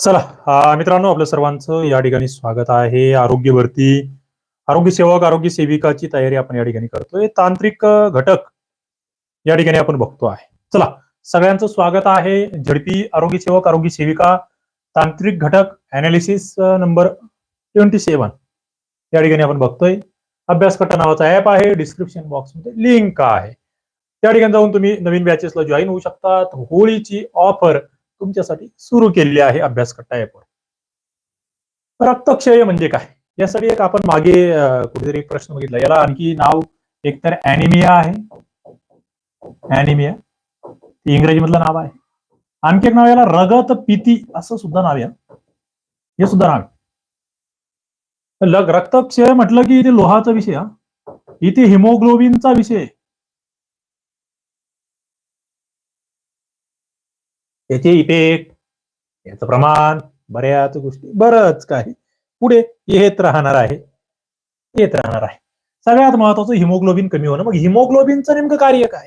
चला मित्रांनो आपलं सर्वांचं या ठिकाणी स्वागत आहे. आरोग्यवरती आरोग्य सेवक आरोग्य सेविकाची तयारी आपण या ठिकाणी करतोय. तांत्रिक घटक या ठिकाणी आपण बघतो आहे. चला सगळ्यांचं स्वागत आहे. झडपी आरोग्य सेवक आरोग्य सेविका तांत्रिक घटक अनालिसिस नंबर ट्वेंटी सेवन या ठिकाणी आपण बघतोय. अभ्यासकटा नावाचा ऍप आहे. डिस्क्रिप्शन बॉक्समध्ये लिंक आहे. त्या ठिकाणी जाऊन तुम्ही नवीन बॅचेसला जॉईन होऊ शकतात. होळीची ऑफर तुमच्यासाठी सुरू केलेली आहे अभ्यासकट्टा ऍपवर रक्तक्षय म्हणजे काय? यासाठी एक आपण मागे कुठेतरी एक प्रश्न बघितला. याला आणखी नाव एक तर अॅनिमिया आहे. अॅनिमिया इंग्रजी मधलं नाव आहे. आणखी एक नाव याला रगत पिती असं सुद्धा नाव आहे. हे सुद्धा नाव आहे. लग रक्तक्षय म्हटलं की इथे लोहाचा विषय इथे हिमोग्लोबिनचा विषय. त्याचे इफेक्ट याचं प्रमाण बऱ्याच गोष्टी बरंच काही. पुढे येत राहणार आहे. येत राहणार आहे. सगळ्यात महत्वाचं हिमोग्लोबिन कमी होणं. मग हिमोग्लोबिनचं नेमकं कार्य काय?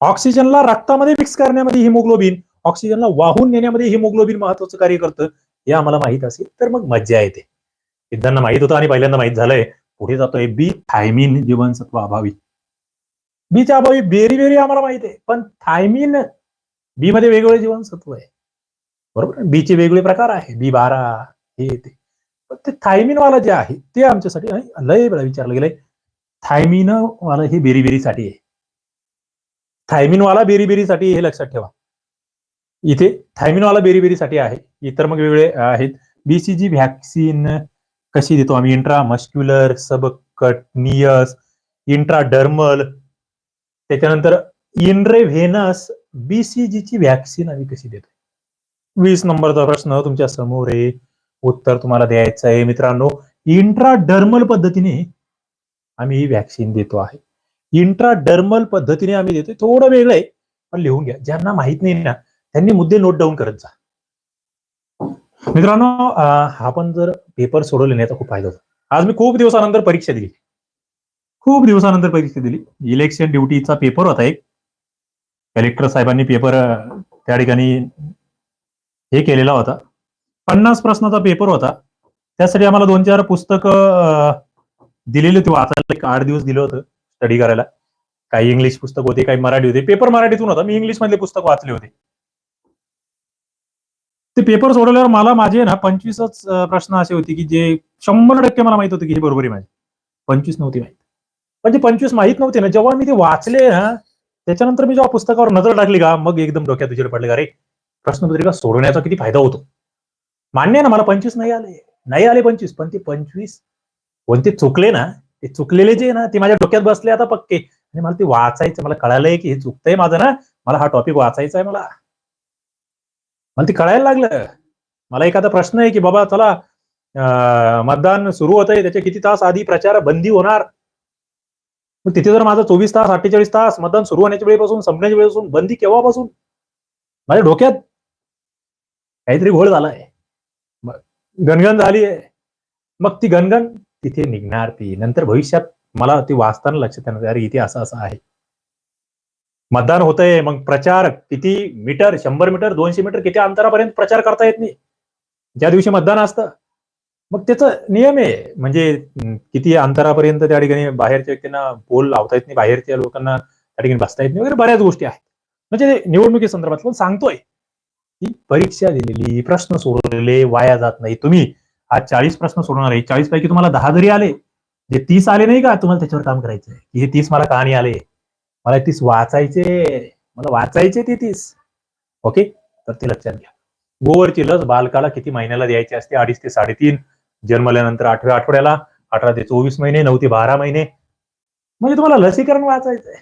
ऑक्सिजनला रक्तामध्ये मिक्स करण्यामध्ये हिमोग्लोबिन ऑक्सिजनला वाहून नेण्यामध्ये हिमोग्लोबिन महत्वाचं कार्य करतं हे आम्हाला माहीत असेल तर मग मज्जा येते. सिद्धांना माहीत होतं आणि पहिल्यांदा माहीत झालंय. पुढे जातोय बी थायमिन जीवनसत्व अभावी. बीच्या अभावी बेरी बेरी आम्हाला माहीत आहे. पण थायमिन बी मध्ये वेगवेगळे जीवनसत्व आहे. बरोबर? बी चे वेगवेगळे प्रकार आहे. बी बारा हे ते. पण ते थायमिन वाला जे आहे ते आमच्यासाठी लय वेळा विचारलं गेलंय. थायमिन वाला हे बेरीबेरीसाठी आहे. थायमिन वाला बेरीबेरीसाठी हे लक्षात ठेवा. इथे थायमिन वाला आहे. इतर मग वेगळे आहेत. बीसीजी व्हॅक्सिन कशी देतो आम्ही? इंट्रा मस्क्युलर सबकटनियस इंट्राडर्मल त्याच्यानंतर इनरेव्हेनस बीसीजी ची व्हॅक्सिन आम्ही कशी देतो वीस नंबरचा प्रश्न तुमच्यासमोर आहे. उत्तर तुम्हाला द्यायचं आहे. मित्रांनो इंट्राडर्मल पद्धतीने आम्ही ही व्हॅक्सिन देतो आहे. इंट्राडर्मल पद्धतीने आम्ही देतोय. थोडं वेगळं आहे पण लिहून घ्या. ज्यांना माहीत नाही ना त्यांनी मुद्दे नोट डाऊन करत जा. मित्रांनो आपण जर पेपर सोडवले नाही तर खूप फायदा होतो. आज मी खूप दिवसानंतर परीक्षा दिली. खूप दिवसानंतर परीक्षा दिली. इलेक्शन ड्युटीचा पेपर होता एक. कलेक्टर साहेबांनी पेपर त्या ठिकाणी हे केलेला होता. पन्नास प्रश्नाचा पेपर होता. त्यासाठी आम्हाला दोन चार पुस्तकं दिलेली होती. वाचायला एक आठ दिवस दिलं होतं स्टडी करायला. काही इंग्लिश पुस्तक होते काही मराठी होते. पेपर मराठीतून होता. मी इंग्लिश मधले पुस्तक वाचले होते. ते पेपर सोडवल्यावर मला माझे ना पंचवीसच प्रश्न असे होते की जे शंभर टक्के मला माहीत होते की हे बरोबर आहे. माझे पंचवीस नव्हती माहीत. म्हणजे पंचवीस माहीत नव्हते ना जेव्हा मी ते वाचले ना त्याच्यानंतर मी जेव्हा पुस्तकावर नजर टाकली का मग एकदम डोक्यात विचार पडले का रे? प्रश्नपत्रिका सोडवण्याचा किती फायदा होतो? मान्य आहे ना मला पंचवीस नाही आले. नाही आले पंचवीस पण ते पंचवीस कोणते चुकले ना ते चुकलेले जे ना ते माझ्या डोक्यात बसले आता पक्के. आणि मला ते वाचायचं मला कळालंय की हे चुकतंय माझं ना मला हा टॉपिक वाचायचा आहे मला. मला ते कळायला लागलं. मला एखादा प्रश्न आहे की बाबा चला मतदान सुरू होत आहे त्याच्या किती तास आधी प्रचार बंदी होणार? मग तिथे जर माझं चोवीस तास अठ्ठेचाळीस तास मतदान सुरू होण्याच्या वेळेपासून संपण्याच्या वेळेपासून बंदी केव्हापासून? माझ्या डोक्यात काहीतरी घोळ झालाय. गणगण झाली आहे मग ती गणगण तिथे निघणार ती. नंतर भविष्यात मला ती वाचताना लक्षात येणार अरे इथे असं असं आहे. मतदान होतंय. मग प्रचार किती मीटर? शंभर मीटर? दोनशे मीटर? किती अंतरापर्यंत प्रचार करता येत नाही? ज्या दिवशी मतदान असतं मग त्याचा नियम आहे. म्हणजे किती अंतरापर्यंत त्या ठिकाणी बाहेरच्या व्यक्तींना पोल लावता येत नाही बाहेरच्या लोकांना त्या ठिकाणी बसता येत नाही वगैरे बऱ्याच गोष्टी आहेत. म्हणजे निवडणुकी संदर्भात पण सांगतोय? की परीक्षा दिलेली प्रश्न सोडवलेले वाया जात नाही. तुम्ही आज चाळीस प्रश्न सोडवणार आहे. चाळीस पैकी तुम्हाला दहा जरी आले जे तीस आले नाही का तुम्हाला त्याच्यावर काम करायचंय. की हे तीस मला कहाणी आले? मला तीस वाचायचे मला वाचायचे ते तीस. ओके? तर ते लक्षात घ्या. गोवरची लस बालकाला किती महिन्याला द्यायची असते? अडीच ते साडेतीन. जन्मल्यानंतर आठव्या आठवड्याला अठरा ते चोवीस महिने नऊ ते बारा महिने. म्हणजे तुम्हाला लसीकरण वाचायचंय.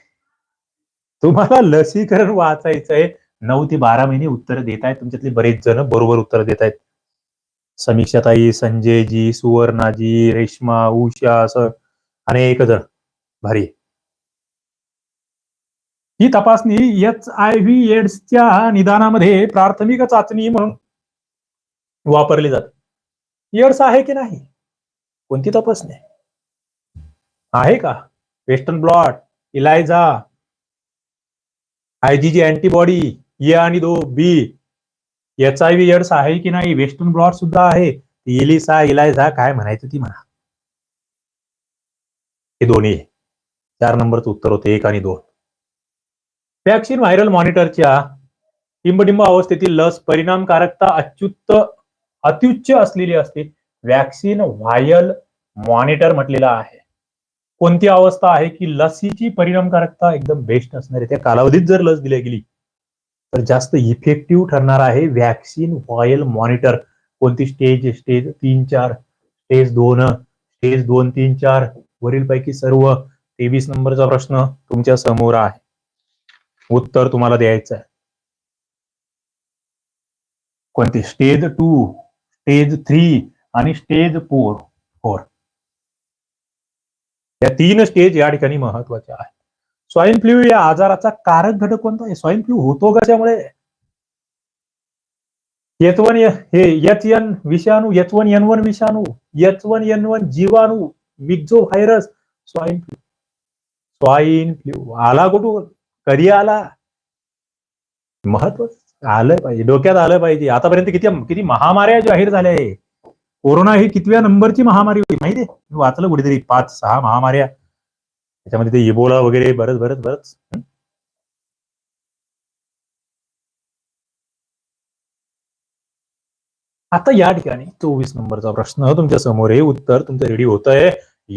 तुम्हाला लसीकरण वाचायचंय. नऊ ते बारा महिने उत्तर देत आहेत तुमच्यातले बरेच जण बरोबर उत्तर देत आहेत समीक्षाताई संजयजी सुवर्णाजी रेश्मा उषा असं अनेक जण भारी ही तपासणी एच आय व्ही एड्सच्या निदानामध्ये प्राथमिक चाचणी म्हणून वापरली जाते. एड्स आहे की नाही? कोणती तपासणी आहे? का? Western blot ELISA IGG antibody A आणि दो B. H I V AIDS आहे की नाही? वेस्टर्न ब्लॉट सुद्धा आहे. इलिसा इलायझा काय म्हणायचं ती म्हणा. हे दोन्ही आहे. चार नंबरचं उत्तर होते एक आणि दोन. व्हॅक्सिन व्हायरल मॉनिटरच्या टिंबडिंब अवस्थेतील लस परिणामकारकता अच्युत अत्युच्च असलेली असते. वॅक्सिन व्हायल मॉनिटर म्हटलेला आहे. कोणती अवस्था आहे की लसीची परिणामकारकता एकदम बेस्ट असणार? आहे त्या कालावधीत जर लस दिली गेली तर जास्त इफेक्टिव्ह ठरणार आहे वॅक्सिन व्हायल मॉनिटर कोणती स्टेज स्टेज तीन चार स्टेज दोन स्टेज दोन तीन चार वरील पैकी सर्व. तेवीस नंबरचा प्रश्न तुमच्यासमोर आहे. उत्तर तुम्हाला द्यायचं आहे. कोणती स्टेज टू स्टेज थ्री आणि स्टेज फोर. फोर. या तीन स्टेज या ठिकाणी महत्त्वाच्या आहेत. स्वाईन फ्लू या आजाराचा कारक घटक कोणता आहे? स्वाईन फ्लू होतो कशामुळे एच वन हे एच एन विषाणू एच वन एन वन विषाणू एच वन एन वन जीवाणू myxovirus swine flu. Swine flu आला कुठून? कधी आला? महत्वाचं. आलं पाहिजे डोक्यात आलं पाहिजे. आतापर्यंत किती किती महामाऱ्या जाहीर झाल्या आहे कोरोना ही कितव्या नंबरची महामारी होती माहितीये? मी वाचलं कुठेतरी पाच सहा महामाऱ्या. त्याच्यामध्ये ते इबोला वगैरे बरंच बरंच बरंच. आता या ठिकाणी चोवीस नंबरचा प्रश्न तुमच्यासमोर आहे. उत्तर तुमचं रेडी होत आहे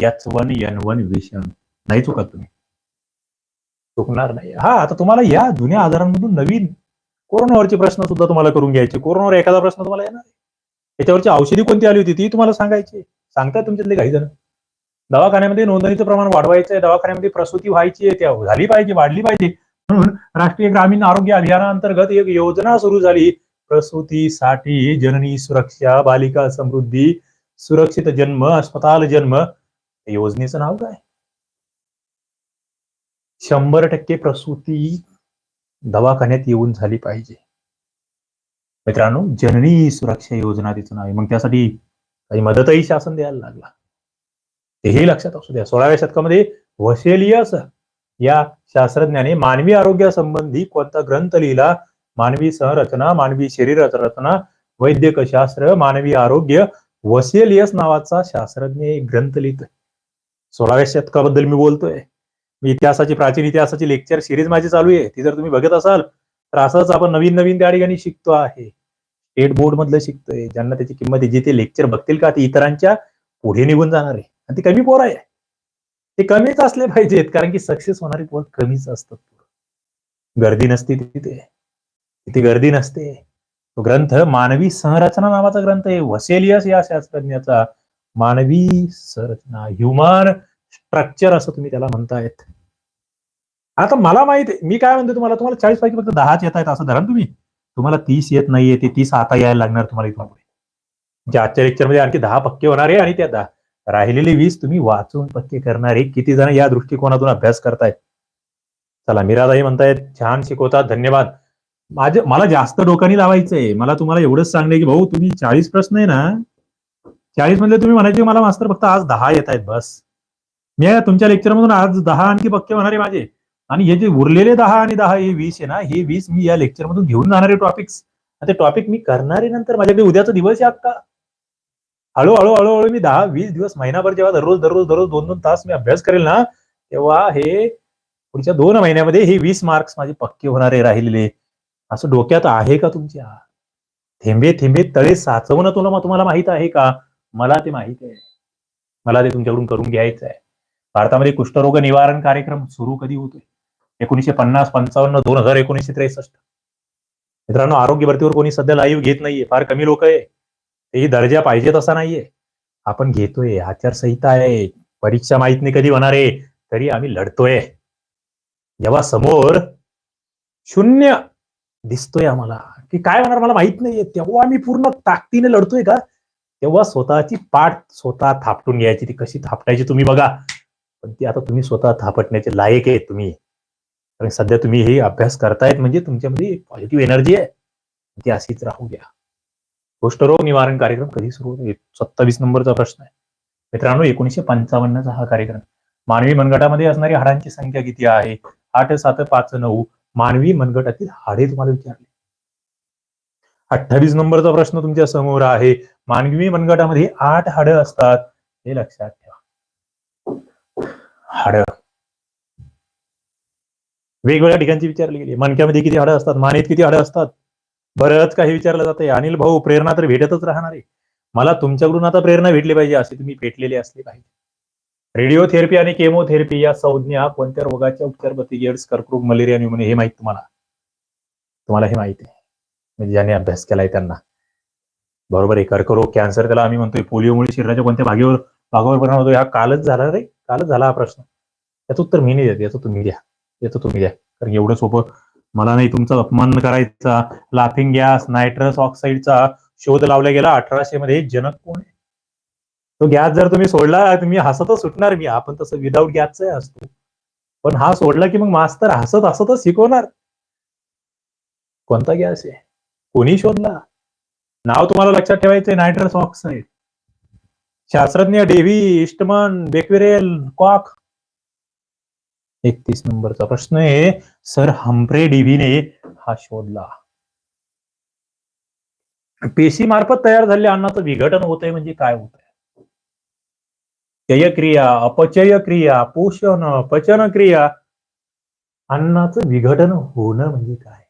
एच वन एन वन विषण नाही चुकत तुम्ही. चुकणार नाही. हा आता तुम्हाला या जुन्या आजारांमधून नवीन कोरोनावरचे प्रश्न सुद्धा तुम्हाला करून घ्यायचे. कोरोनावर एखादा प्रश्न तुम्हाला येणार त्याच्यावरची औषधी कोणती आली होती ती तुम्हाला सांगायची सांगतात तुमच्यातले काही जण. दवाखान्यामध्ये नोंदणीचं प्रमाण वाढवायचं आहे दवाखान्यामध्ये प्रसूती व्हायची आहे त्या झाली पाहिजे वाढली पाहिजे. म्हणून राष्ट्रीय ग्रामीण आरोग्य अभियानाअंतर्गत एक योजना सुरू झाली. प्रसूतीसाठी जननी सुरक्षा बालिका समृद्धी सुरक्षित जन्म अस्पताल जन्म. योजनेचं नाव काय? शंभर टक्के प्रसूती दवाखान्यात येऊन झाली पाहिजे. मित्रांनो जननी सुरक्षा योजना तिचं नाव आहे. मग त्यासाठी काही मदतही शासन द्यायला लागला. तेही लक्षात असू द्या. सोळाव्या शतकामध्ये वसेलियस या शास्त्रज्ञाने मानवी आरोग्यासंबंधी कोणता ग्रंथ लिहिला? मानवी संरचना मानवी शरीर रचना वैद्यक शास्त्र मानवी आरोग्य वसेलियस नावाचा शास्त्रज्ञ एक ग्रंथ लिहितोय. सोळाव्या शतकाबद्दल मी बोलतोय. मी इतिहासाची प्राचीन इतिहासाची लेक्चर सिरीज माझी चालू आहे. ती जर तुम्ही बघत असाल तर असंच आपण नवीन नवीन त्या ठिकाणी शिकतो आहे. स्टेट बोर्ड मधलं शिकतोय. ज्यांना त्याची किंमत आहे जे ते लेक्चर बघतील का ते इतरांच्या पुढे निघून जाणार आहे. आणि ते कमी पोर आहे. ते कमीच असले पाहिजेत कारण की सक्सेस होणारी पोर कमीच असतात गर्दी नसते तिथे. तिथे गर्दी नसते. तो ग्रंथ मानवी संरचना नावाचा ग्रंथ आहे. वसेलियस या शास्त्रज्ञाचा. मानवी संरचना ह्युमन स्ट्रक्चर असं तुम्ही त्याला म्हणतायत. आता मला माहीत आहे मी काय म्हणतो तुम्हाला तुम्हाला चाळीस पैकी फक्त दहाच येत आहेत असं धरा तुम्ही. तुम्हाला तीस येत नाहीये ते तीस आता यायला लागणार तुम्हाला इथून पुढे. म्हणजे आजच्या लेक्चरमध्ये आणखी दहा पक्के होणार आहे आणि त्या दहा. राहिलेले वीस तुम्ही वाचून पक्के करणार आहे. किती जण या दृष्टिकोनातून अभ्यास करतायत. चला मिरादाही म्हणतायत छान शिकवतात धन्यवाद. माझे मला जास्त डोक्याने लावायचंय. मला तुम्हाला एवढंच सांगणे की भाऊ तुम्ही चाळीस प्रश्न आहे ना. चाळीस म्हणजे तुम्ही म्हणायचे मला मास्तर फक्त आज दहा येत आहेत बस. मी तुमच्या लेक्चर मधून आज दहा आणखी पक्के होणार आहे माझे. आणि हे जे उरलेले दहा आणि दहा हे वीस आहे ना हे वीस मी या लेक्चर मधून घेऊन जाणारे टॉपिक्स ते टॉपिक मी करणारे नंतर माझ्याकडे उद्याचा दिवस आहे का हळूहळू हळूहळू मी दहा वीस दिवस महिनाभर जेव्हा दररोज दररोज दररोज दोन दोन तास मी अभ्यास करेल ना तेव्हा हे पुढच्या दोन महिन्यामध्ये हे वीस मार्क्स माझे पक्के होणारे राहिलेले. असं डोक्यात आहे का तुमच्या? थेंबे थेंबे तळे साचवणं तुला तुम्हाला माहीत आहे का? मला ते माहीत आहे. मला ते तुमच्याकडून करून घ्यायचं आहे भारतामध्ये कुष्ठरोग निवारण कार्यक्रम सुरू कधी होतोय? एकोणीशे पन्नास पंचावन्न दोन हजार एकोणीसशे त्रेसष्ट. मित्रांनो आरोग्य भरतीवर कोणी सध्या लाईव्ह घेत नाहीये. फार कमी लोक आहे. तेही दर्जा पाहिजे तसा नाहीये. आपण घेतोय. आचारसंहिता आहे. परीक्षा माहीत नाही कधी होणार आहे. तरी आम्ही लढतोय. जेव्हा समोर शून्य दिसतोय आम्हाला की काय होणार मला माहीत नाहीये. तेव्हा आम्ही पूर्ण ताकदीने लढतोय का? तेव्हा स्वतःची पाठ स्वतः थापटून घ्यायची. ती कशी थापटायची तुम्ही बघा. पण ती आता तुम्ही स्वतः थापटण्याचे लायक आहे तुम्ही. कारण सध्या तुम्ही हे अभ्यास करतायत म्हणजे तुमच्यामध्ये पॉझिटिव्ह एनर्जी आहे. ती अशीच राहू द्या. कुष्ठरोग निवारण कार्यक्रम कधी सुरू होतो? सत्तावीस नंबरचा प्रश्न आहे. मित्रांनो एकोणीशे पंचावन्नचा हा कार्यक्रम. मानवी मनगटामध्ये असणारी हाडांची संख्या किती आहे? आठ सात पाच नऊ. मानवी मनगटातील हाडे तुम्हाला विचारले. अठ्ठावीस नंबरचा प्रश्न तुमच्यासमोर आहे. मानवी मनगटामध्ये आठ हाडं असतात. हे लक्षात हाडं. वेगवेगळ्या ठिकाणची विचारली गेली. मणक्यामध्ये किती हाडं असतात? मानेत किती हाडं असतात? बरंच काही विचारलं जाते अनिल भाऊ प्रेरणा तर भेटतच राहणार. आहे मला तुमच्याकडून आता प्रेरणा भेटली पाहिजे असे तुम्ही भेटलेली असले पाहिजे. रेडिओथेरपी आणि केमोथेरपी या संज्ञा कोणत्या रोगाच्या उपचार एड्स कर्करोग मलेरिया न्यूमोनिया हे माहीत तुम्हाला? तुम्हाला हे माहिती आहे. म्हणजे ज्यांनी अभ्यास केलाय त्यांना. बरोबर आहे. कर्करोग कॅन्सर त्याला आम्ही म्हणतोय पोलिओमुळे शरीराच्या कोणत्या भागेवर भागावर परिणाम होतो हा कालच झाला रे. कालच झाला हा प्रश्न. याचं उत्तर मी नाही देत याचं तुम्ही द्या याचं तुम्ही द्या कारण एवढं सोपं मला नाही तुमचा अपमान करायचा. लाफिंग गॅस नायट्रस ऑक्साईडचा शोध लावला गेला अठराशे मध्ये. जनक कोण आहे? तो गॅस जर तुम्ही सोडला तुम्ही हसतच सुटणार. मी आपण तसं विदाऊट गॅसचा असतो. पण हा सोडला की मग मास्तर हसत हसतच शिकवणार. कोणता गॅस आहे? कोणी शोधला? नाव तुम्हाला लक्षात ठेवायचंय नायट्रस ऑक्साईड शास्त्रज्ञ डेव्ही इस्टमन बेक्वेरेल कॉक एकतीस नंबरचा प्रश्न आहे. सर हम्प्रे डेव्हीने हा शोधला. पेशी मार्फत तयार झालेल्या अन्नाचं विघटन होतंय म्हणजे काय होत आहे क्रिया अपचय क्रिया पोषण पचन क्रिया अन्नाचं विघटन होणं म्हणजे काय?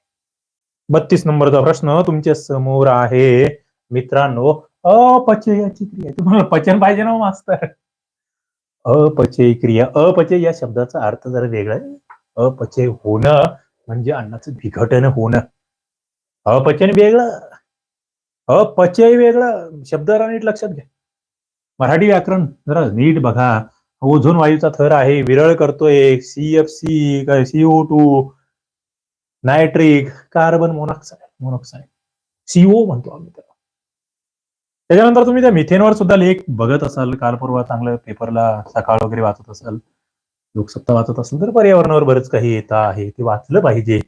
बत्तीस नंबरचा प्रश्न तुमच्यासमोर आहे. मित्रांनो अपचयाची क्रिया तुम्हाला पचन पाहिजे ना हो, मास्तर? अपचय क्रिया अपचय या शब्दाचा अर्थ जरा वेगळा आहे. अपचय होणं म्हणजे अन्नाचं विघटन होणं. अपचन वेगळं. अपचय वेगळं. शब्द नीट लक्षात घ्या. मराठी व्याकरण जरा नीट बघा. ओझोन वायूचा थर आहे विरळ करतोय. सी एफ सी काय CO two nitric carbon monoxide monoxide CO म्हणतो आम्ही त्याला. त्याच्यानंतर तुम्ही त्या मिथेनवर सुद्धा लेख बघत असाल काल परवा चांगलं पेपरला सकाळ वगैरे वाचत असाल लोकसत्ता वाचत असेल तर पर्यावरणावर बरंच काही येत आहे. ते वाचलं पाहिजे.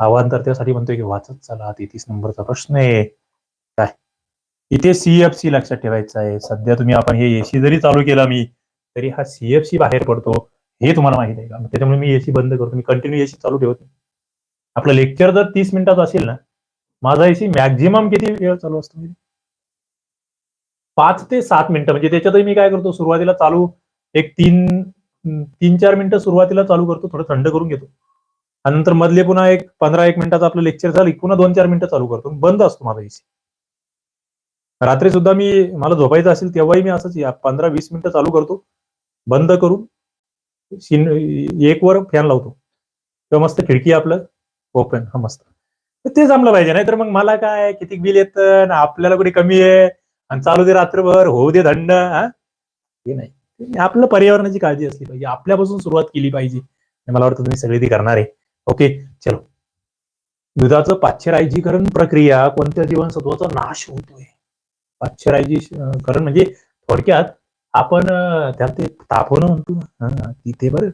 आव्हान तर त्यासाठी म्हणतोय की वाचत चला. तेहतीस नंबरचा प्रश्न आहे. काय? इथे सीएफसी लक्षात ठेवायचं आहे. सध्या तुम्ही आपण हे एसी जरी चालू केला मी तरी हा सीएफसी बाहेर पडतो. हे तुम्हाला माहिती आहे का? त्याच्यामुळे मी एसी बंद करतो. मी कंटिन्यू एसी चालू ठेवतो आपलं लेक्चर जर तीस मिनिटाचं असेल ना माझा एसी मॅक्झिमम किती वेळ चालू असतो पाच ते सात मिनिटं. म्हणजे त्याच्यातही मी काय करतो सुरुवातीला चालू एक तीन तीन चार मिनिटं सुरुवातीला चालू करतो थोडं थंड करून घेतो. आणि नंतर मधले पुन्हा एक पंधरा एक मिनिटाचं आपलं लेक्चर झालं पुन्हा दोन चार मिनिटं चालू करतो. बंद असतो माझा एसी. रात्री सुद्धा मी मला झोपायचं असेल तेव्हाही मी असंच पंधरा वीस मिनिटं चालू करतो. बंद करून शिन एक वर फॅन लावतो. किंवा मस्त खिडकी आपलं ओपन हा मस्त. ते जमलं पाहिजे. नाही तर मग मला काय किती बिल येतं ना आपल्याला कुठे कमी आहे? आणि चालू दे रात्रभर होऊ दे थंड हा? हे नाही. आपलं पर्यावरणाची काळजी असली पाहिजे. आपल्यापासून सुरुवात केली पाहिजे. मला वाटतं तुम्ही सगळे ती करणार आहे. ओके चलो. दुधाचं पाश्चरायजीकरण प्रक्रिया कोणत्या जीवनसत्वाचा नाश होतोय? पाश्चरायजीकरण म्हणजे थोडक्यात आपण त्यात ते तापवणं म्हणतो ना. तिथे बरं.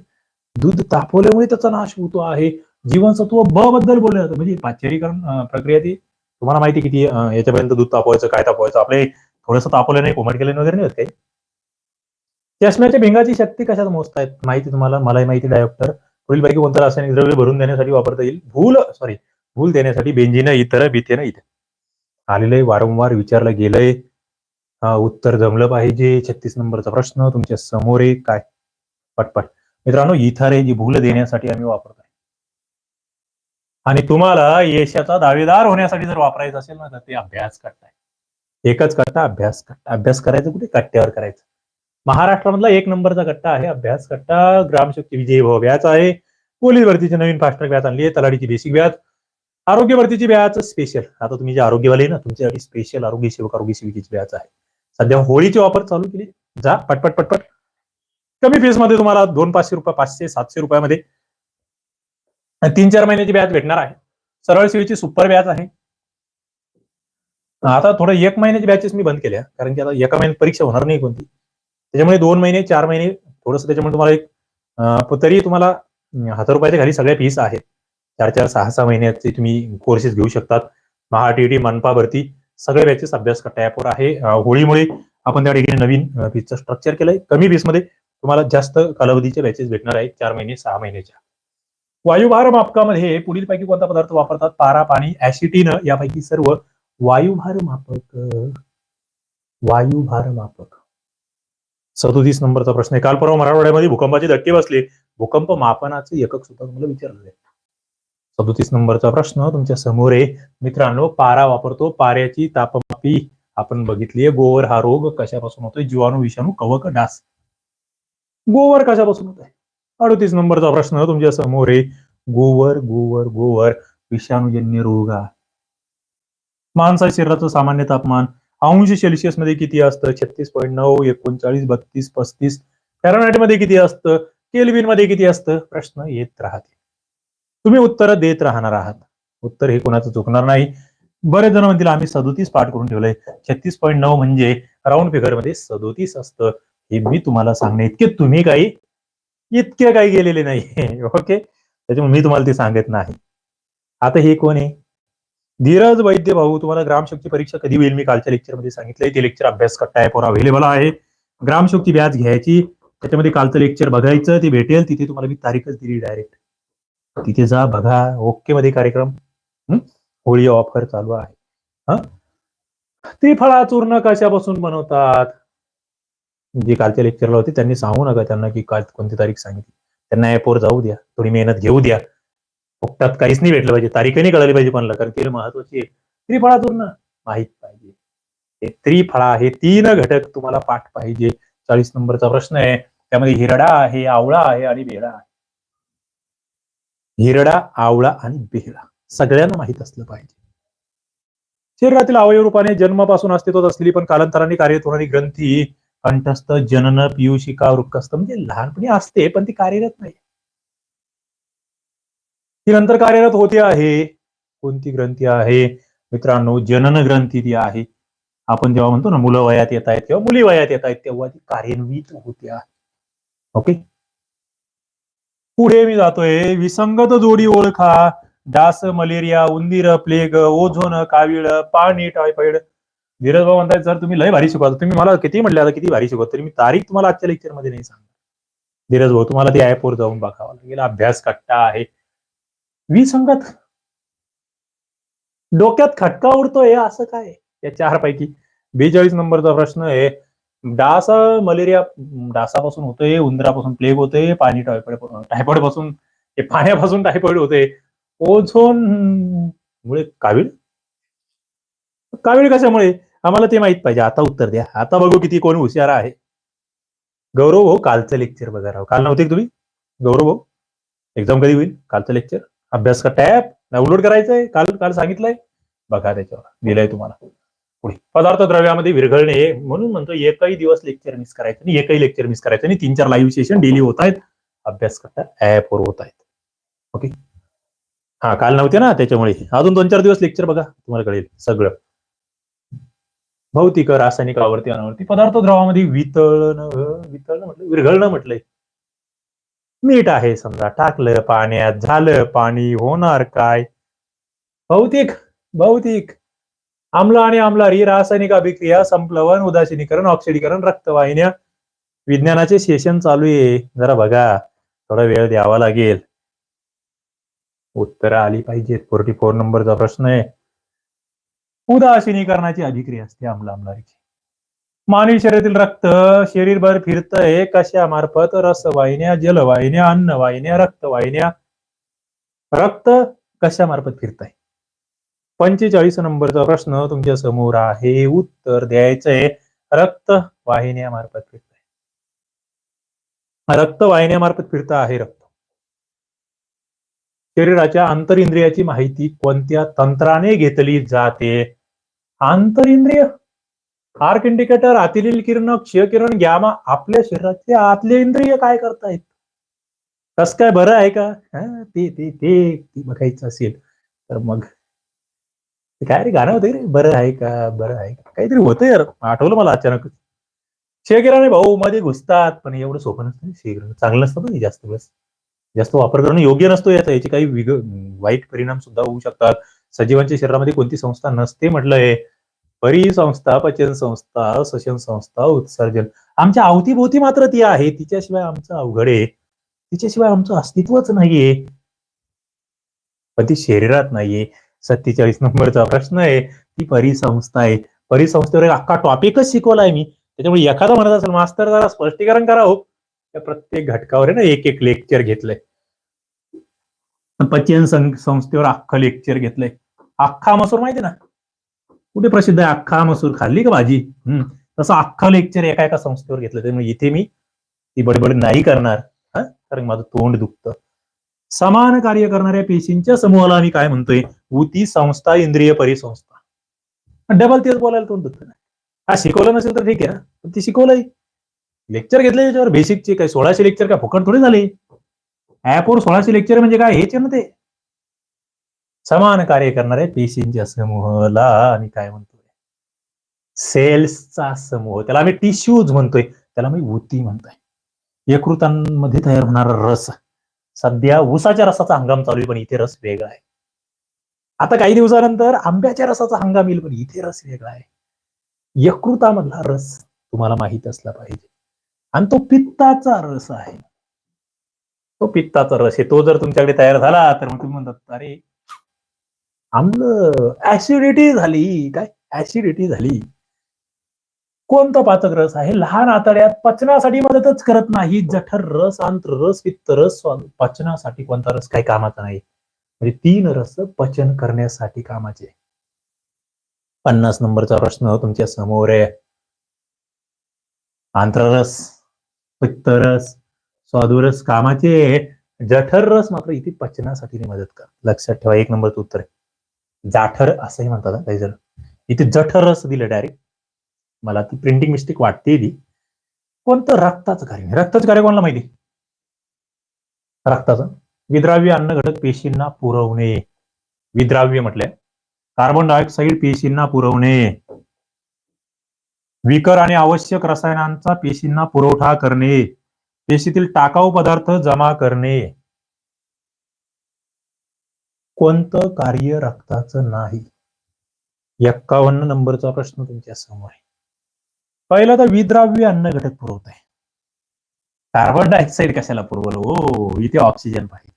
दूध तापवल्यामुळे त्याचा नाश होतो आहे. जीवनसत्व ब बद्दल बोललं जातं. म्हणजे पाश्चरीकरण प्रक्रिया ती तुम्हाला माहिती किती याच्यापर्यंत दूध तापवायचं काय तापवायचं? आपले थोडंसं तापवलं नाही कोमट केलं वगैरे नाही होत काही. चष्म्याच्या भिंगाची शक्ती कशात मोजतायत माहिती तुम्हाला मलाही माहिती डायरेक्टर पुढील पैकी कोणतं रासायनिक द्रव्य भरून देण्यासाठी वापरता येईल? भूल सॉरी भूल देण्यासाठी बेंझिन इतर बिथेन इथे. आलेलंय वारंवार विचारलं गेलंय. उत्तर जमलं पाहिजे. छत्तीस नंबरचा प्रश्न तुमच्यासमोर आहे. काय? पटपट. मित्रांनो इथर जी भूल देण्यासाठी आम्ही वापरतोय. आणि तुम्हाला यशाचा दावेदार होण्यासाठी जर वापरायचं असेल ना तर ते अभ्यास करताय. एकच कट्टा अभ्यास कट्टा अभ्यास करायचं कुठे? कट्ट्यावर करायचं. महाराष्ट्रामधला एक नंबरचा कट्टा आहे अभ्यास कट्टा ग्रामशक्ती विजय भाव व्याज आहे. पोलीस भरतीची नवीन फास्ट्रॅक व्याज आणली आहे तलाडीची बेसिक व्याज. आरोग्य भरतीची व्याज स्पेशल आता तुम्ही जे आरोग्यवाले ना तुमच्यासाठी स्पेशल आरोग्य सेवक आरोग्य सेविकेची व्याज आहे. सध्या होळीची ऑफर चालू केली. जा पटपट पटपट. कमी फीसमध्ये तुम्हाला दोन पाचशे रुपये पाचशे सातशे रुपयामध्ये तीन चार महिन्याची व्याज भेटणार आहे. सरळ सेवेची सुपर व्याज आहे. आता थोडं एक महिन्याची बॅचेस मी बंद केल्या. कारण की आता एका महिन्यात परीक्षा होणार नाही कोणती. त्याच्यामुळे दोन महिने चार महिने थोडस त्याच्यामुळे तुम्हाला एक तरी तुम्हाला हजार रुपयाच्या खाली सगळ्या फीस आहेत. चार चार सहा सहा महिन्याचे तुम्ही कोर्सेस घेऊ शकतात. महा मनपा भरती सगळे बॅचेस अभ्यास करता ॲपवर आहे. होळीमुळे आपण त्या ठिकाणी नवीन फीसचं स्ट्रक्चर केलंय. कमी फीसमध्ये तुम्हाला जास्त कालावधीचे बॅचेस भेटणार आहेत चार महिने सहा महिन्याच्या. वायुभार मापकामध्ये पुढील पैकी कोणता पदार्थ वापरतात? पारा पाणी ऍसिटीन यापैकी सर्व वायुभार मापक वायुभार मापक सदोतीस नंबरचा प्रश्न आहे. काल परवा मराठवाड्यामध्ये भूकंपाचे धक्के बसले. भूकंप मापनाचे एकक सुद्धा तुम्हाला विचारलं सदोतीस नंबरचा प्रश्न तुमच्यासमोर आहे. मित्रांनो पारा वापरतो. पाऱ्याची तापमापी आपण बघितली आहे. गोवर हा रोग कशापासून होतोय? जीवाणू विषाणू कवक डास. गोवर कशापासून होत आहे अडतीस नंबरचा प्रश्न तुमच्यासमोर आहे. गोवर गोवर गोवर. विषाणूजन्य रोग आहे शरीराचं सामान्य तापमान अंश सेल्सिअसमध्ये किती असतं? छत्तीस पॉईंट नऊ एकोणचाळीस बत्तीस पस्तीस. फॅरनहाईटमध्ये किती असतं? केल्विनमध्ये किती असतं? प्रश्न येत राहते तुम्ही उत्तर देत राहणार आहात. उत्तर हे कोणाचं चुकणार नाही. बरेच जण म्हणतील आम्ही सदोतीस पाठ करून ठेवलंय. छत्तीस पॉईंट नऊ म्हणजे राऊंड फिगरमध्ये सदोतीस असतं. हे मी तुम्हाला सांगणे इतके तुम्ही काही इतके काही गेलेले नाही ओके त्याच्यामुळे मी तुम्हाला ते सांगत नाही. आता हे कोण आहे? धीरज वैद्य भाऊ तुम्हाला ग्रामशक्ती परीक्षा कधी होईल? मी कालच्या लेक्चरमध्ये सांगितलंय ते लेक्चर अभ्यास करता ॲपवर अवेलेबल आहे. ग्रामशक्ती व्याज घ्यायची त्याच्यामध्ये कालचं लेक्चर बघायचं ते भेटेल तिथे तुम्हाला मी तारीखच दिली डायरेक्ट तिथे जा बघा ओके मध्ये कार्यक्रम. होळी ऑफर चालू आहे. हा? त्रिफळा चूर्ण कशापासून बनवतात? जे कालच्या लेक्चरला होते त्यांनी सांगू नका त्यांना की काल कोणती तारीख सांगितली. त्यांना ऍपवर जाऊ द्या थोडी मेहनत घेऊ द्या. फुकटात काहीच नाही भेटलं पाहिजे. तारीखही कळाली पाहिजे पण कारण ते महत्वाची आहे. त्रिफळातून माहीत माहीत पाहिजे. हे त्रिफळा हे तीन घटक तुम्हाला पाठ पाहिजे. चाळीस नंबरचा प्रश्न आहे. त्यामध्ये हिरडा आहे आवळा आहे आणि बेळा आहे. हिरडा आवळा आणि बेहळा सगळ्यांना माहीत असलं पाहिजे. शरीरातील अवयव रूपाने जन्मापासून अस्तित्वात असलेली पण कालांतराने कार्यरत होणारी ग्रंथी कंठस्थ जनन पियुषिका वृक्कस्थ म्हणजे लहानपणी असते पण ती कार्यरत नाही. ती नंतर कार्यरत होते आहे. कोणती ग्रंथी आहे? मित्रांनो जनन ग्रंथी ती आहे. आपण जेव्हा म्हणतो ना मुलं वयात येत आहेत किंवा मुली वयात येत आहेत तेव्हा ती कार्यान्वित होते आहे. ओके पुढे मी जातोय. विसंगत जोडी ओळखा. डास मलेरिया उंदीर प्लेग ओझोन कावीळ पाणी टायफॉइड. धीरज भाऊ म्हणताय सर तुम्ही लय भारी शिकवता. तुम्ही मला किती म्हटलं आता किती भारी शिकवत? तरी मी तारीख तुम्हाला आजच्या लेक्चरमध्ये नाही सांगणार. धीरज भाऊ तुम्हाला ते ऍपवर जाऊन बघावं लागेल. अभ्यास कट्टा आहे. विसंगत. डोक्यात खटका उडतोय असं काय? या चार पैकी बेचाळीस नंबरचा प्रश्न आहे. डास मलेरिया डासापासून होतोय उंदरापासून प्लेग होते पाणी टायफॉइड टायफॉइडपासून हे पाण्यापासून टायफॉइड होते ओझोन मुळे कावीळ? कावीळ कशामुळे? आम्हाला ते माहीत पाहिजे. आता उत्तर द्या. आता बघू किती कोण हुशार आहे. गौरव भाऊ कालचं लेक्चर बघा राव. काल नव्हते तुम्ही? गौरव भाऊ एक्झाम कधी होईल? कालचं लेक्चर अभ्यास का टॅप डाउनलोड करायचंय. काल काल सांगितलंय. बघा त्याच्यावर. दिलंय तुम्हाला. पुढे. पदार्थ द्रव्यामध्ये विरघळणे हे म्हणून म्हणतो एकही दिवस लेक्चर मिस करायचं नाही. एकही लेक्चर मिस करायचं नाही. तीन चार लाईव्ह सेशन डेली होत आहेत. अभ्यास करता ऍपवर होत आहेत. ओके हा काल नव्हते ना त्याच्यामुळे. अजून दोन चार दिवस लेक्चर बघा. तुम्हाला कळेल सगळं. भौतिक रासायनिक आवर्ती अनावर्ती पदार्थ द्रवामध्ये वितळण वितळणं म्हटलं विरघळणं म्हटलंय. मीठ आहे समजा. टाकलं पाण्यात झालं पाणी होणार काय? भौतिक भौतिक. आम्ल आणि आम्लारी रासायनिक अभिक्रिया संप्लवन उदासीनीकरण ऑक्सिडीकरण रक्तवाहिन्या. विज्ञानाचे सेशन चालू आहे. जरा बघा. थोडा वेळ द्यावा लागेल. उत्तर आली पाहिजेत. फोर्टी फोर नंबरचा प्रश्न आहे. उदासीनीकरणाची अभिक्रिया असते आम्ल आम्लारीची. मानवी शरीरातील रक्त शरीरभर फिरतंय. कशामार्फत? रसवाहिन्या जलवाहिन्या अन्नवाहिन्या रक्तवाहिन्या. रक्त कशामार्फत फिरतंय? पंचेचाळीस नंबरचा प्रश्न तुमच्यासमोर आहे. उत्तर द्यायचंय. रक्त वाहिन्यामार्फत फिरतंय. रक्तवाहिन्यामार्फत फिरत आहे रक्त. शरीराच्या आंतरिंद्रियाची माहिती कोणत्या तंत्राने घेतली जाते? आंतरिंद्रिय आर्क इंडिकेटर आतील किरण क्षयकिरण ग्यामा आपल्या शरीराचे आतले इंद्रिय काय करतायत? तस काय बरं आहे का? ते ते ते बघायचं असेल तर मग. ते काय रे गाणं होतं रे बरं आहे का बरं आहे का? काहीतरी होतं यार आठवलं मला अचानक. क्षयकिरणे भाऊ मध्ये घुसतात पण एवढं सोपं नसतं. क्षयकिरण चांगलं नसतं पण जास्त वेळेस. जास्त वापर करणं योग्य नसतो याचा याचे काही वाईट परिणाम सुद्धा होऊ शकतात. सजीवांच्या शरीरामध्ये कोणती संस्था नसते म्हटलंय. परिसंस्था पचन संस्था श्वसन संस्था उत्सर्जन. आमच्या अवतीभोवती मात्र ती आहे. तिच्याशिवाय आमचं अवघड आहे. तिच्याशिवाय आमचं अस्तित्वच नाहीये. पण ती शरीरात नाहीये. सत्तेचाळीस नंबरचा प्रश्न आहे. ती परिसंस्था आहे. परिसंस्थेवर एक अख्खा टॉपिकच शिकवलाय मी. त्याच्यामुळे एखादा म्हणत असेल मास्तर जरा स्पष्टीकरण करा हो. त्या प्रत्येक घटकावर आहे ना एक एक लेक्चर घेतलंय. पचन संस्थेवर अख्खं लेक्चर घेतलंय. अख्खा मसूर माहिती ना? कुठे प्रसिद्ध आहे? अख्खा मसूर खाल्ली का भाजी? हम्म. तसं अख्खं लेक्चर एका एका संस्थेवर घेतलं त्यामुळे इथे मी ती बडबड नाही करणार. हा? कारण माझं तोंड दुखतं. समान कार्य करणाऱ्या पेशींच्या समूहाला आम्ही काय म्हणतोय? ऊती संस्था इंद्रिय परिसंस्था. डबल तेच बोलायला तोंड दुखत नाही. हा शिकवलं नसेल तर ठीक आहे. पण ते शिकवलंय. लेक्चर घेतलं याच्यावर बेसिकचे काय सोळाशे लेक्चर काय फुकट थोडी झाले? ऍपवर सोळाशे लेक्चर म्हणजे काय? हेच आहे ना ते. समान कार्य करणारे पेशींच्या समूहाला आम्ही काय म्हणतोय? सेल्सचा समूह. त्याला आम्ही टिश्यूज म्हणतोय. त्याला मी ऊती म्हणतोय. यकृतांमध्ये तयार होणारा रस. सध्या ऊसाच्या रसाचा हंगाम चालू आहे पण इथे रस वेगळा आहे. आता काही दिवसानंतर आंब्याच्या रसाचा हंगाम येईल पण इथे रस वेगळा आहे. यकृतामधला रस तुम्हाला माहीत असला पाहिजे. आणि तो पित्ताचा रस आहे. तो पित्ताचा रस आहे. तो जर तुमच्याकडे तयार झाला तर मग तुम्ही म्हणतात अरे आमलं ऍसिडिटी झाली. काय? ऍसिडिटी झाली. कोणता पाचक रस आहे? लहान आतड्यात पचनासाठी मदतच करत नाही. जठर रस आंत्र रस पित्त रस पचनासाठी कोणता रस काही कामाचा नाही. म्हणजे तीन रस पचन करण्यासाठी कामाचे. पन्नास नंबरचा प्रश्न तुमच्यासमोर आहे. आंत्ररस पित्तरस स्वादुरस कामाचे. जठर रस मात्र इथे पचनासाठी मदत कर. लक्षात ठेवा. एक नंबरचं उत्तर आहे. जाठर असंही म्हणतात काही जण. इथे जठर असं दिलं डायरेक्ट मला ती प्रिंटिंग मिस्टेक वाटते ती. कोणतं रक्ताचं कार्य? रक्ताचं कार्य कोणाला माहिती? रक्ताचं. विद्राव्य अन्न घटक पेशींना पुरवणे. विद्राव्य म्हटलंय. कार्बन डायऑक्साईड पेशींना पुरवणे. विकर आणि आवश्यक रसायनांचा पेशींना पुरवठा करणे. पेशीतील टाकाऊ पदार्थ जमा करणे. कोणतं कार्य रक्ताचं नाही? एक्कावन्न नंबरचा प्रश्न तुमच्यासमोर आहे. पहिला तर विद्राव्य अन्न घटक पुरवत आहे कार्बन डायऑक्साईड कशाला पुरवलं? हो इथे ऑक्सिजन पाहिजे.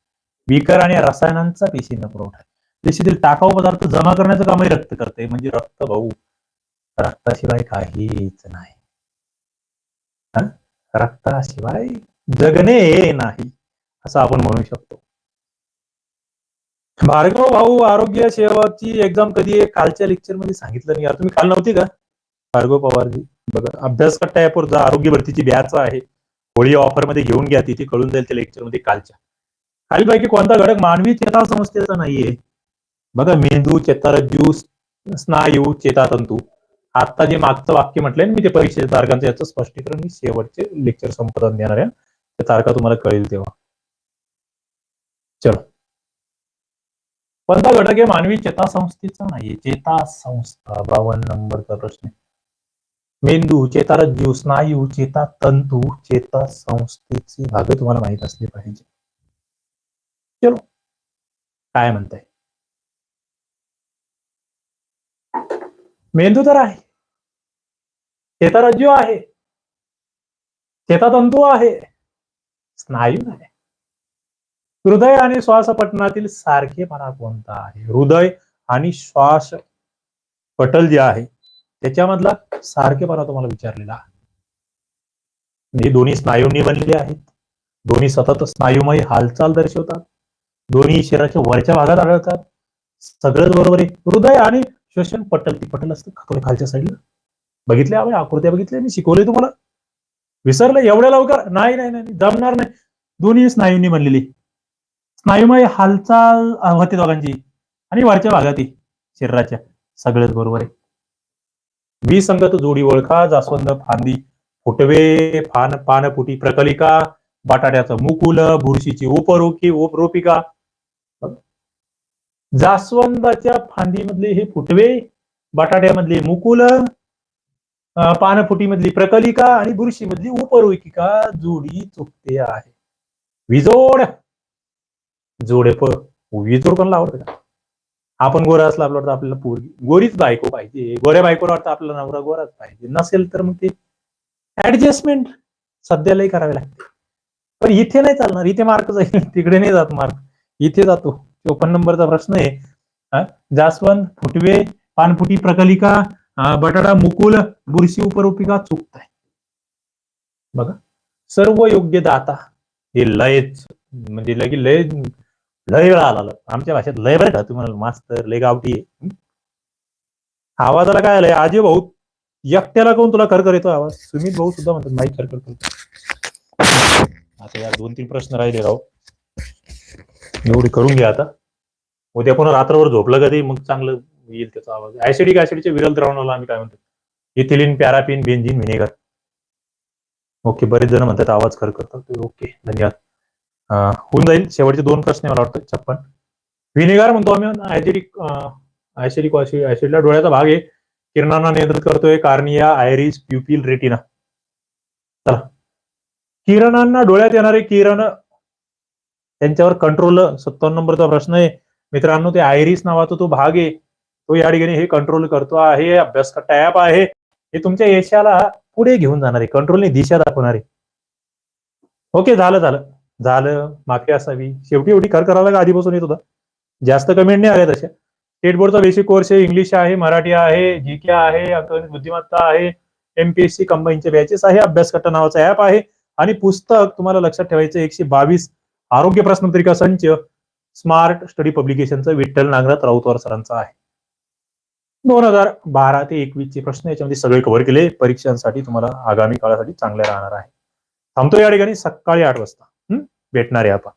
विकर आणि रसायनांचा पेशींना पुरवठा आहे. पेशीतील टाकाऊ पदार्थ जमा करण्याचं कामही रक्त करते म्हणजे रक्त भाऊ रक्ताशिवाय काहीच नाही. रक्ताशिवाय जगणे नाही असं आपण म्हणू शकतो. भार्गव भाऊ आरोग्य सेवाची एक्झाम कधी आहे? कालच्या लेक्चरमध्ये सांगितलं नाही यार. तुम्ही काल नव्हती का? भार्गव पवारजी बघा अभ्यास कट्टा ऍपवर जा. आरोग्य भरतीची बॅच आहे. होळी ऑफरमध्ये घेऊन घ्या तिथे. कळून जाईल त्या लेक्चरमध्ये कालच्या. खालीपैकी कोणता घटक मानवी चेता संस्थेचा नाहीये? बघा मेंदू चेतारज्जू स्नायू चेतातंतू. आता जे मागचं वाक्य म्हटलंय ना मी ते परीक्षेच्या तारखांचं याचं स्पष्टीकरण मी शेवटचे लेक्चर संपादन देणार आहे. त्या तारखा तुम्हाला कळेल तेव्हा. चलो. कोणता घटक आहे मानवी चेतासंस्थेचा नाहीये. चेता संस्था बावन्न नंबरचा प्रश्न मेंदू चेतारज्जू स्नायू चेता तंतू चेता संस्थेची भाग तुम्हाला माहीत असले पाहिजे. चलो. काय म्हणताय? मेंदू तर आहे. चेतारज्जू आहे. चेतातंतू आहे. स्नायू नाही हृदय आणि श्वासपटनातील सारखेपणा कोणता आहे? हृदय आणि श्वास पटल जे आहे त्याच्यामधला सारखेपणा तुम्हाला विचारलेला आहे. म्हणजे दोन्ही स्नायूंनी बनलेले आहेत. दोन्ही सतत स्नायूमय हालचाल दर्शवतात. दोन्ही शरीराच्या वरच्या भागात आढळतात. सगळंच बरोबर आहे. हृदय आणि श्वसन पटल ती पटल असतं थोडं खालच्या साईडला. बघितल्या आम्ही आकृत्या बघितल्या मी शिकवले तुम्हाला. विसरलं एवढ्या लवकर? नाही नाही नाही जमणार नाही. दोन्ही स्नायूंनी बनलेली. स्नायुमय हालचाल होते दोघांची. आणि वरच्या भागातही शरीराच्या सगळंच बरोबर आहे. विसंगत जोडी ओळखा जास्वंद फांदी फुटवे फान पानफुटी प्रकलिका बटाट्याचं मुकुल बुरशीची उपरोखी उपरोपिका. जास्वंदाच्या फांदीमधले हे फुटवे बटाट्यामधले मुकुल पानफुटीमधली प्रकलिका आणि बुरशीमधली उपरोपिका जोडी चुकते आहे. विजोड जोडे वीज विजोड कोणाला आवडतं का? आपण गोरा असला आपलं वाटतं आपल्याला पोरगी गोरीच बायको पाहिजे. गोऱ्या बायकोला वाटतं आपला नवरा गोराच पाहिजे. नसेल तर मग ते ऍडजस्टमेंट सध्यालाही करावे लागते. पण इथे नाही चालणार. इथे मार्क जाईल. तिकडे नाही जात मार्क इथे जातो. चोपन्न नंबरचा प्रश्न आहे. जास्वंद फुटवे पानफुटी प्रकलिका बटाटा मुकुल बुरशी उपरोपिका चुकताय बघा. सर्व योग्य दाता. हे लयच म्हणजे लगे लय लय वेळा आला आमच्या भाषेत लय बरं का? तुम्हाला मास्तर लय गावठी आहे. आवाजाला काय आलंय? आजी भाऊ एकट्याला कोण तुला खरखर येतो आवाज? सुमित भाऊ सुद्धा म्हणतात नाही खरखर करतो. आता यार दोन तीन प्रश्न राहिले राव. एवढी करून घ्या आता. उद्या पुन्हा रात्रभर झोपलं कधी? मग चांगलं येईल त्याचा आवाज. ऍसिडिक ऍसिडचे विरल द्रावणाला आम्ही काय म्हणतो? Ethylene paraffin benzene vinegar. Okay बरेच जण म्हणतात आवाज खर करतात ओके धन्यवाद. होऊन जाईल. शेवटचे दोन प्रश्न मला वाटतं. छप्पन. व्हिनेगार म्हणतो आम्ही. ऍसिडिक ऍसिडिक ऍसिडला डोळ्याचा भाग आहे. किरणांना नियंत्रित करतोय कार्निया आयरिस प्युपिल रेटिना. चला. किरणांना डोळ्यात येणारे किरण त्यांच्यावर कंट्रोल सत्तावन्न नंबरचा प्रश्न आहे. मित्रांनो ते आयरिस नावाचा तो भाग आहे. तो या ठिकाणी हे कंट्रोल करतो आहे. अभ्यास टॅप आहे. हे तुमच्या यशाला पुढे घेऊन जाणार. आहे कंट्रोलने दिशा दाखवणारे. ओके झालं झालं. झालं माफी असावी. शेवटी एवढी खर करायला का आधीपासून येत होता. जास्त कमेंट नाही आल्या तशा. स्टेट बोर्डचा बेसिक कोर्स आहे इंग्लिश आहे मराठी आहे जी के आहे अंकगणित बुद्धिमत्ता आहे एमपीएससी कंबाईनचे बॅचेस आहे अभ्यासकट्टा नावाचा ऍप आहे आणि पुस्तक तुम्हाला लक्षात ठेवायचं एकशे बावीस आरोग्य प्रश्नपत्रिका संच स्मार्ट स्टडी पब्लिकेशनचं विठ्ठल नागनाथ राऊतवार सरांचा आहे. दोन हजार बारा ते एकवीस चे प्रश्न याच्यामध्ये सगळे कव्हर केले. परीक्षांसाठी तुम्हाला आगामी काळासाठी चांगले राहणार आहे. थांबतो या ठिकाणी. सकाळी आठ वाजता. भेटणार आहे आपण.